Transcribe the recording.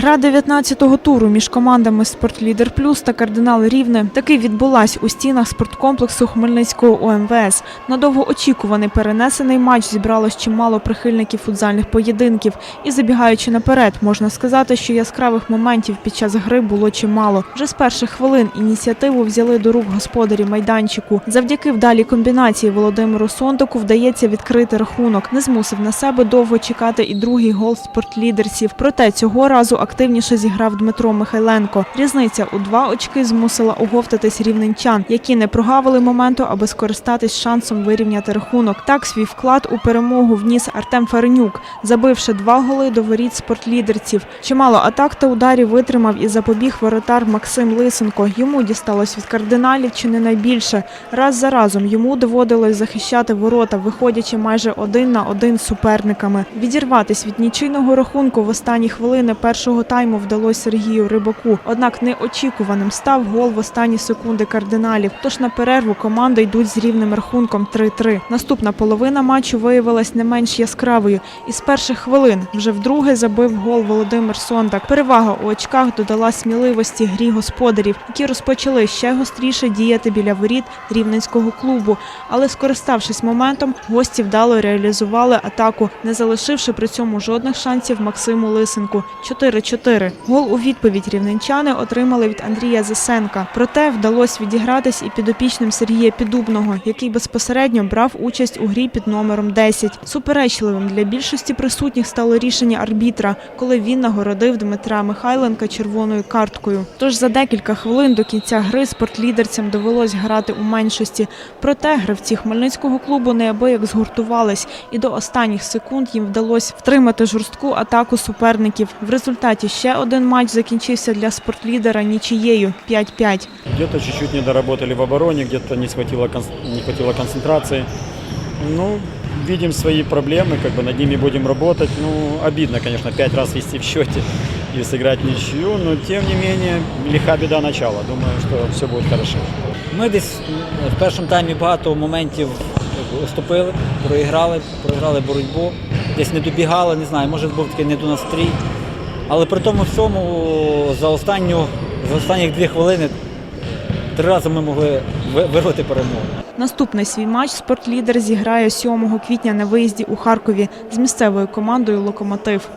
Гра 19-го туру між командами Спортлідер Плюс та Кардинал Рівне таки відбулась у стінах спорткомплексу Хмельницького ОМВС. На довгоочікуваний перенесений матч зібралось чимало прихильників футзальних поєдинків. І забігаючи наперед, можна сказати, що яскравих моментів під час гри було чимало. Вже з перших хвилин ініціативу взяли до рук господарі майданчику. Завдяки вдалій комбінації Володимиру Сондоку вдається відкрити рахунок. Не змусив на себе довго чекати і другий гол спортлідерців. Проте цього разу активніше зіграв Дмитро Михайленко. Різниця у два очки змусила оговтатись рівненчан, які не прогавили моменту, аби скористатись шансом вирівняти рахунок. Так свій вклад у перемогу вніс Артем Ференюк, забивши два голи до воріт спортлідерців. Чимало атак та ударів витримав і запобіг воротар Максим Лисенко. Йому дісталось від кардиналів чи не найбільше. Раз за разом йому доводилось захищати ворота, виходячи майже один на один з суперниками. Відірватись від нічийного рахунку в останні хвилини першого тайму вдалося Сергію Рибаку. Однак неочікуваним став гол в останні секунди кардиналів. Тож на перерву команди йдуть з рівним рахунком 3-3. Наступна половина матчу виявилась не менш яскравою. І з перших хвилин вже вдруге забив гол Володимир Сондак. Перевага у очках додала сміливості грі господарів, які розпочали ще гостріше діяти біля воріт рівненського клубу. Але скориставшись моментом, гості вдало реалізували атаку, не залишивши при цьому жодних шансів Максиму Лисенку. 4-4. Гол у відповідь рівненчани отримали від Андрія Засенка. Проте вдалося відігратись і підопічним Сергія Підубного, який безпосередньо брав участь у грі під номером 10. Суперечливим для більшості присутніх стало рішення арбітра, коли він нагородив Дмитра Михайленка червоною карткою. Тож за декілька хвилин до кінця гри спортлідерцям довелось грати у меншості. Проте гравці Хмельницького клубу неабияк згуртувались, і до останніх секунд їм вдалося втримати жорстку атаку суперників. В результаті ще один матч закінчився для спортлідера нічією 5-5. Где-то чуть-чуть не доработали в обороне, где-то не хватило, кон- не хватило концентрации. Ну, видим свои проблемы, как бы над ними будем работать. Ну, обидно, конечно, пять раз вести в счете и сыграть ничью, но тем не менее, лиха беда начала. Думаю, что все будет хорошо. Ми десь м, в першому таймі багато моментів якби, уступили, проіграли, проіграли боротьбу, десь не добігали, не знаю, може був такий недонастрій. Але при тому всьому за останню, за останні дві хвилини три рази ми могли ви- вирвати перемогу. Наступний свій матч спортлідер зіграє 7 квітня на виїзді у Харкові з місцевою командою Локомотив.